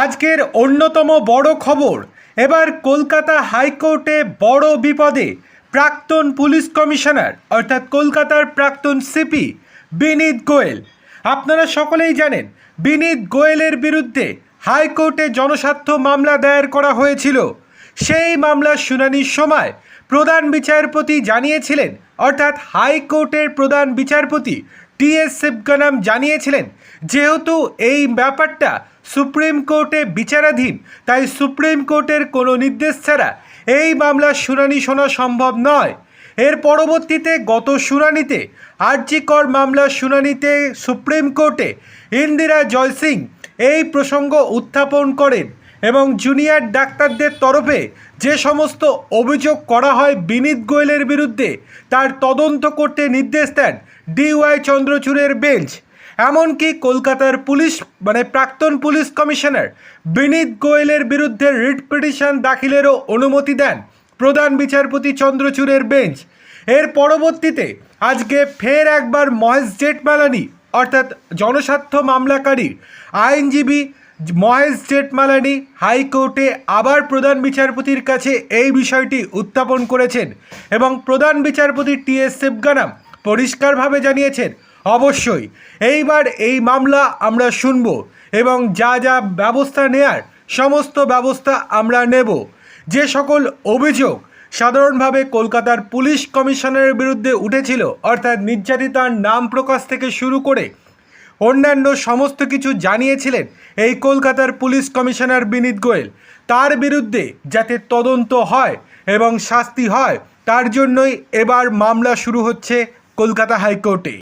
আজকের অন্যতম বড় খবর, এবার কলকাতা হাইকোর্টে বড় বিপদে প্রাক্তন পুলিশ কমিশনার, অর্থাৎ কলকাতার প্রাক্তন সিপি বিনীত গোয়েল। আপনারা সকলেই জানেন, বিনীত গোয়েলের বিরুদ্ধে হাইকোর্টে জনস্বার্থ মামলা দায়ের করা হয়েছিল। সেই মামলার শুনানির সময় প্রধান বিচারপতি জানিয়েছিলেন, অর্থাৎ হাইকোর্টের প্রধান বিচারপতি টি এস শিবগানাম জানিয়েছিলেন, যেহেতু এই ব্যাপারটা সুপ্রিম কোর্টে বিচারাধীন, তাই সুপ্রিম কোর্টের কোনো নির্দেশ ছাড়া এই মামলার শুনানি শোনা সম্ভব নয়। এর পরবর্তীতে গত শুনানিতে আর্জিকর মামলার শুনানিতে সুপ্রিম কোর্টে ইন্দিরা জয়সিং এই প্রসঙ্গ উত্থাপন করেন এবং জুনিয়র ডাক্তারদের তরফে যে সমস্ত অভিযোগ করা হয় বিনীত গোয়েলের বিরুদ্ধে, তার তদন্ত করতে নির্দেশ দেন ডিওয়াই চন্দ্রচূড়ের বেঞ্চ। এমনকি কলকাতার পুলিশ মানে প্রাক্তন পুলিশ কমিশনার বিনীত গোয়েলের বিরুদ্ধে রিট পিটিশন দাখিলেরও অনুমতি দেন প্রধান বিচারপতি চন্দ্রচূড়ের বেঞ্চ। এর পরবর্তীতে আজকে ফের একবার মহেশ জেঠমালানি, অর্থাৎ জনস্বার্থ মামলাকারী আইনজীবী মহেশ জেঠমালানি হাইকোর্টে আবার প্রধান বিচারপতির কাছে এই বিষয়টি উত্থাপন করেছেন এবং প্রধান বিচারপতি টি এস শিবগানাম পরিষ্কারভাবে জানিয়েছেন অবশ্যই। এইবার এই মামলা আমরা শুনব এবং যা যা ব্যবস্থা নেয়ার সমস্ত ব্যবস্থা আমরা নেব। যে সকল অভিযোগ সাধারণভাবে কলকাতার পুলিশ কমিশনারের বিরুদ্ধে উঠেছিল, অর্থাৎ নির্যাতিতার নাম প্রকাশ থেকে শুরু করে অন্যান্য সমস্ত কিছু জানিয়েছিলেন এই কলকাতার পুলিশ কমিশনার বিনীত গোয়েল। তার বিরুদ্ধে যাতে তদন্ত হয় এবং শাস্তি হয়, তার জন্যই এবার মামলা শুরু হচ্ছে কলকাতা হাইকোর্টে।